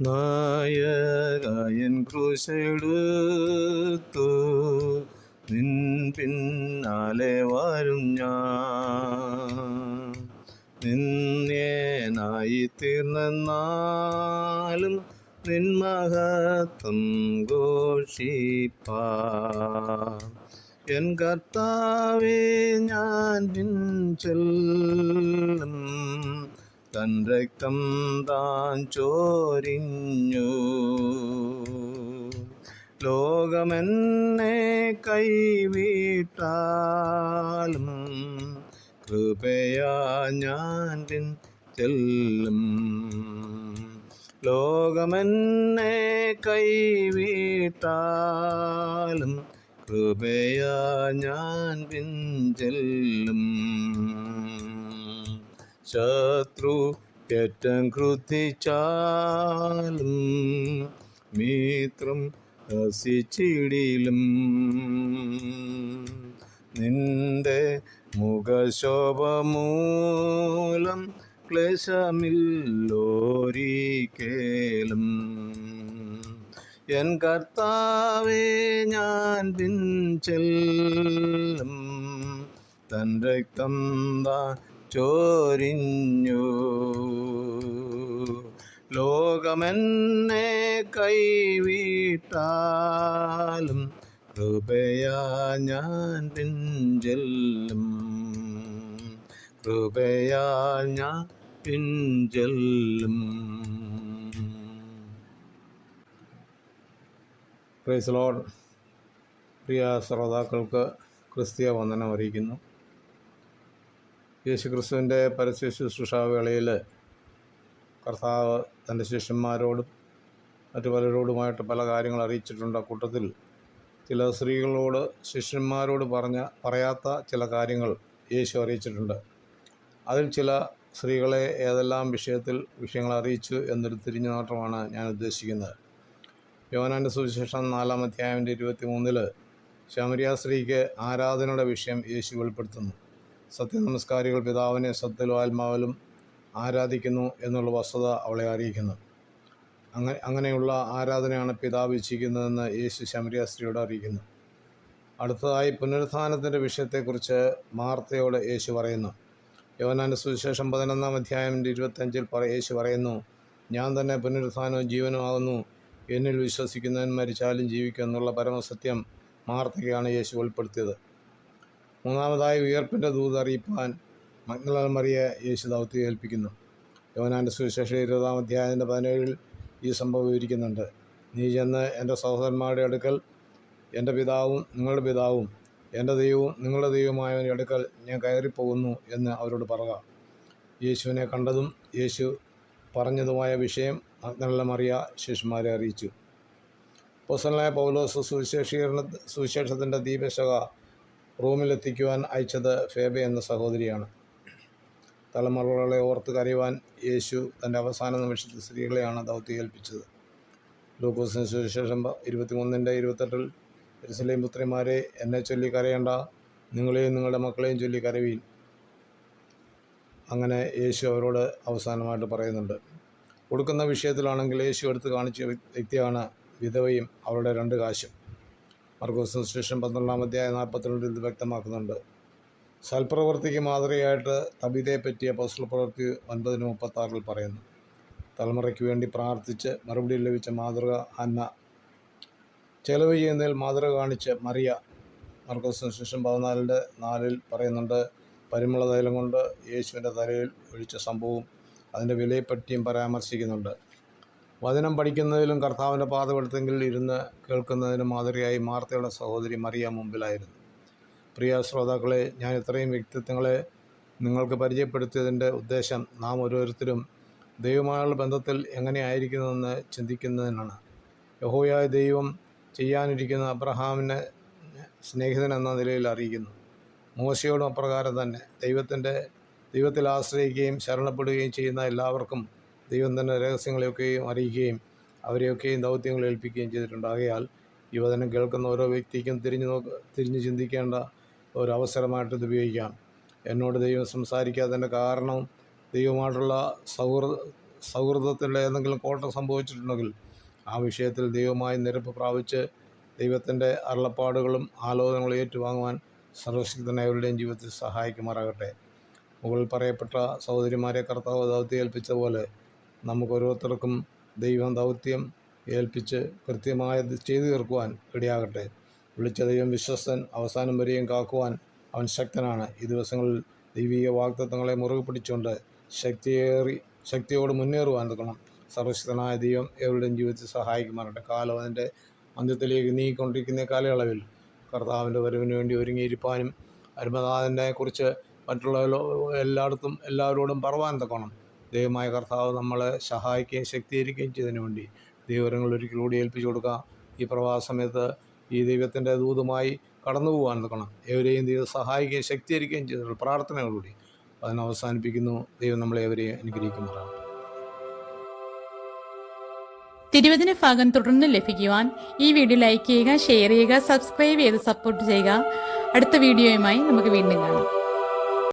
നായകൻ ക്രൂശെടുത്തു നിൻ പിന്നാലെ വരും ഞാൻ. നിന്യനായി തീർന്നെന്നാലും നിൻ മഹത്വം ഘോഷിപ്പാ. എൻ കർത്താവേ ഞാൻ നിൻ ചെല്ലും തൻ രക്തം താൻ ചോരിഞ്ഞു. ലോകമെന്നെ കൈവിട്ടാലും കൃപയാ ഞാൻ ചെല്ലും. ലോകമെന്നെ കൈവിട്ടാലും കൃപയാ ഞാൻ പിഞ്ചെല്ലും ശത്രു ഏറ്റം ക്രുദ്ധിച്ചാലും മിത്രം ഹസിച്ചിടിലും നിന്റെ മുഖശോഭമൂലം ക്ലേശമില്ലോരിക്കേലും. എൻ കർത്താവേ ഞാൻ പിൻചെല്ലും. തൻ രക്തം ചോരിഞ്ഞു ലോകമെന്നെ കൈവിട്ടാലും കൃപയാ ഞാൻ പിഞ്ചെല്ലും കൃപയാ ഞാൻ പിഞ്ചെല്ലും പ്രൈസ് ലോഡ്. പ്രിയ ശ്രോതാക്കൾക്ക് ക്രിസ്തീയ വന്ദനം അറിയിക്കുന്നു. യേശു ക്രിസ്തുവിന്റെ പരസ്യ ശുശ്രൂഷാവേളയിൽ കർത്താവ് തന്റെ ശിഷ്യന്മാരോടും മറ്റു പലരോടുമായിട്ട് പല കാര്യങ്ങൾ അറിയിച്ചിട്ടുണ്ട്. കൂട്ടത്തിൽ ചില സ്ത്രീകളോട് ശിഷ്യന്മാരോട് പറഞ്ഞ പറയാത്ത ചില കാര്യങ്ങൾ യേശു അറിയിച്ചിട്ടുണ്ട്. അതിൽ ചില സ്ത്രീകളെ ഏതെല്ലാം വിഷയത്തിൽ വിഷയങ്ങൾ അറിയിച്ചു എന്നൊരു തിരിഞ്ഞു നോട്ടമാണ് ഞാൻ ഉദ്ദേശിക്കുന്നത്. യോനാന്റെ സുവിശേഷം നാലാം അധ്യായന്റെ ഇരുപത്തി മൂന്നിൽ ശമരിയ സ്ത്രീക്ക് ആരാധനയുടെ വിഷയം യേശു വെളിപ്പെടുത്തുന്നു. സത്യനമസ്കാരികൾ പിതാവിനെ സത്യത്തിലും ആത്മാവിലും ആരാധിക്കുന്നു എന്നുള്ള വസ്തുത അവളെ അറിയിക്കുന്നു. അങ്ങനെ അങ്ങനെയുള്ള ആരാധനയാണ് പിതാവ് ഇച്ഛിക്കുന്നതെന്ന് യേശു ശമരിയ സ്ത്രീയോട് അറിയിക്കുന്നു. അടുത്തതായി പുനരുത്ഥാനത്തിന്റെ വിഷയത്തെക്കുറിച്ച് മാർത്തയോട് യേശു പറയുന്നു. യോനാന്റെ സുവിശേഷം പതിനൊന്നാം അധ്യായത്തിന്റെ ഇരുപത്തഞ്ചിൽ പറ യേശു പറയുന്നു ഞാൻ തന്നെ പുനരുത്ഥാനവും ജീവനുമാകുന്നു എന്നിൽ വിശ്വസിക്കുന്നവൻ മരിച്ചാലും ജീവിക്കും എന്നുള്ള പരമസത്യം മാർത്തയ്ക്കാണ് യേശു വെളിപ്പെടുത്തിയത്. മൂന്നാമതായി ഉയർപ്പിന്റെ ദൂത് അറിയിപ്പാൻ മഗ്നല മറിയെ യേശു ദൗത്യം ഏൽപ്പിക്കുന്നു. യോനാന്റെ സുവിശേഷം ഇരുപതാം അധ്യായത്തിന്റെ പതിനേഴിൽ ഈ സംഭവം വിവരിക്കുന്നുണ്ട്. നീ ചെന്ന് എന്റെ സഹോദരന്മാരുടെ അടുക്കൽ എന്റെ പിതാവും നിങ്ങളുടെ പിതാവും എന്റെ ദൈവവും നിങ്ങളുടെ ദൈവവുമായവന്റെ അടുക്കൽ ഞാൻ കയറിപ്പോകുന്നു എന്ന് അവരോട് പറയുക യേശുവിനെ കണ്ടതും യേശു പറഞ്ഞതുമായ വിഷയം മഗ്നല്ല മറിയ ശിഷ്യന്മാരെ അറിയിച്ചു. പൊസലായ പൗലോസ് സുവിശേഷീകരണ സുവിശേഷത്തിന്റെ ദീപശക റൂമിലെത്തിക്കുവാൻ അയച്ചത് ഫേബ എന്ന സഹോദരിയാണ്. തലമുറകളെ ഓർത്ത് കരയുവാൻ യേശു തന്റെ അവസാന നിമിഷത്തിൽ സ്ത്രീകളെയാണ് ദൗത്യം ഏൽപ്പിച്ചത്. ലൂക്കോസിന് സുവിശേഷം ഇരുപത്തിമൂന്നിന്റെ ഇരുപത്തെട്ടിൽ എരുസലേം പുത്രിമാരെ എന്നെ ചൊല്ലി കരയേണ്ട നിങ്ങളെയും നിങ്ങളുടെ മക്കളെയും ചൊല്ലി കരവീൻ. അങ്ങനെ യേശു അവരോട് അവസാനമായിട്ട് പറയുന്നുണ്ട്. കൊടുക്കുന്ന വിഷയത്തിലാണെങ്കിൽ യേശു എടുത്ത് കാണിച്ച വ്യക്തിയാണ് വിധവയും അവരുടെ രണ്ട് കാശും. മർക്കോസ് ശേഷം പന്ത്രണ്ടാം അധ്യായ നാൽപ്പത്തിരണ്ടിൽ ഇത് വ്യക്തമാക്കുന്നുണ്ട്. സൽപ്രവൃത്തിക്ക് മാതൃകയായിട്ട് തബിതയെ പറ്റിയ പോസ്റ്റൽ പ്രവൃത്തി ഒൻപതിന് മുപ്പത്താറിൽ പറയുന്നു. തലമുറയ്ക്ക് വേണ്ടി പ്രാർത്ഥിച്ച് മറുപടി ലഭിച്ച മാതൃക അന്ന ചെലവ് ചെയ്യുന്നതിൽ മാതൃക കാണിച്ച് മറിയ. മർക്കോസ് ശേഷം പതിനാലിന്റെ നാലിൽ പറയുന്നുണ്ട് പരിമള തൈലം കൊണ്ട് യേശുവിന്റെ തലയിൽ ഒഴിച്ച സംഭവവും അതിന്റെ വിലയെപ്പറ്റിയും പരാമർശിക്കുന്നുണ്ട്. വചനം പഠിക്കുന്നതിലും കർത്താവിന്റെ പാതപെടുത്തെങ്കിൽ ഇരുന്ന് കേൾക്കുന്നതിനും മാതൃകയായി മാർത്തയുടെ സഹോദരി മറിയ മുമ്പിലായിരുന്നു. പ്രിയ ശ്രോതാക്കളെ ഞാൻ ഇത്രയും വ്യക്തിത്വങ്ങളെ നിങ്ങൾക്ക് പരിചയപ്പെടുത്തിയതിന്റെ ഉദ്ദേശം നാം ഓരോരുത്തരും ദൈവമായുള്ള ബന്ധത്തിൽ എങ്ങനെയായിരിക്കുന്നതെന്ന് ചിന്തിക്കുന്നതിനാണ്. യഹോയായ ദൈവം ചെയ്യാനിരിക്കുന്ന അബ്രഹാമിനെ സ്നേഹിതൻ എന്ന നിലയിൽ അറിയിക്കുന്നു. മോശയോടും അപ്രകാരം തന്നെ ദൈവത്തിന്റെ ദൈവത്തിൽ ആശ്രയിക്കുകയും ശരണപ്പെടുകയും ചെയ്യുന്ന എല്ലാവർക്കും ദൈവം തന്നെ രഹസ്യങ്ങളെയൊക്കെയും അറിയുകയും അവരെയൊക്കെയും ദൗത്യങ്ങൾ ഏൽപ്പിക്കുകയും ചെയ്തിട്ടുണ്ട്. ആകയാൽ ഈ വചനം കേൾക്കുന്ന ഓരോ വ്യക്തിക്കും തിരിഞ്ഞു നോ തിരിഞ്ഞു ചിന്തിക്കേണ്ട ഒരു അവസരമായിട്ട് ഇത് ഉപയോഗിക്കാം. എന്നോട് ദൈവം സംസാരിക്കാത്തതിന്റെ കാരണം ദൈവമായിട്ടുള്ള സൗഹൃദ സൗഹൃദത്തിന്റെ എന്തെങ്കിലും കോട്ടം സംഭവിച്ചിട്ടുണ്ടെങ്കിൽ ആ വിഷയത്തിൽ ദൈവമായി നിരപ്പ് പ്രാപിച്ച് ദൈവത്തിന്റെ അരുളപ്പാടുകളും ആലോചനകളും ഏറ്റുവാങ്ങുവാൻ സർവശക്തനായവരുടെയും ജീവിതത്തിൽ സഹായിക്കുമാറാകട്ടെ. മുകളിൽ പറയപ്പെട്ട സഹോദരിമാരെ കർത്താവ് ദൗത്യം ഏൽപ്പിച്ച പോലെ നമുക്ക് ഓരോരുത്തർക്കും ദൈവം ദൗത്യം ഏൽപ്പിച്ച് കൃത്യമായ ചെയ്തു തീർക്കുവാൻ ഇടയാകട്ടെ വിളിച്ച ദൈവം വിശ്വസ്തൻ അവസാനം വരെയും കാക്കുവാൻ അവൻ ശക്തനാണ്. ഈ ദിവസങ്ങളിൽ ദൈവിക വാക്തത്വങ്ങളെ മുറുകെ പിടിച്ചുകൊണ്ട് ശക്തിയേറി ശക്തിയോട് മുന്നേറുവാൻ തുടങ്ങണം സർവശക്തനായ ദൈവം എവരുടെയും ജീവിതത്തിൽ സഹായിക്കുമാറട്ടെ കാലം അതിന്റെ അന്ത്യത്തിലേക്ക് നീങ്ങിക്കൊണ്ടിരിക്കുന്ന കാലയളവിൽ കർത്താവിന്റെ വരവിന് വേണ്ടി ഒരുങ്ങിയിരിപ്പാനും അരുമനാഥനെ കുറിച്ച് മറ്റുള്ള എല്ലായിടത്തും എല്ലാവരോടും പറവാൻ തക്കണം ദൈവമായ കർത്താവ് നമ്മളെ സഹായിക്കുകയും ശക്തീകരിക്കുകയും ചെയ്തതിനു വേണ്ടി ദൈവങ്ങൾ ഒരിക്കൽ കൂടി ഏൽപ്പിച്ചു കൊടുക്കുക. ഈ പ്രവാസ സമയത്ത് ഈ ദൈവത്തിന്റെ ദൂതുമായി കടന്നു പോകാൻ നിൽക്കണം. ഏവരെയും ദൈവം സഹായിക്കുകയും ശക്തീകരിക്കുകയും ചെയ്തിട്ടുള്ള പ്രാർത്ഥനകളോടുകൂടി അതിനെ അവസാനിപ്പിക്കുന്നു. ദൈവം നമ്മളെ അവരെ അനുഗ്രഹിക്കുമാറാണ് തിരുവതിന് ഭാഗം തുടർന്ന് ലഭിക്കുവാൻ ഈ വീഡിയോ ലൈക്ക് ചെയ്യുക ഷെയർ ചെയ്യുക സബ്സ്ക്രൈബ് ചെയ്ത് സപ്പോർട്ട് ചെയ്യുക. അടുത്ത വീഡിയോയുമായി നമുക്ക് വീണ്ടും കാണാം.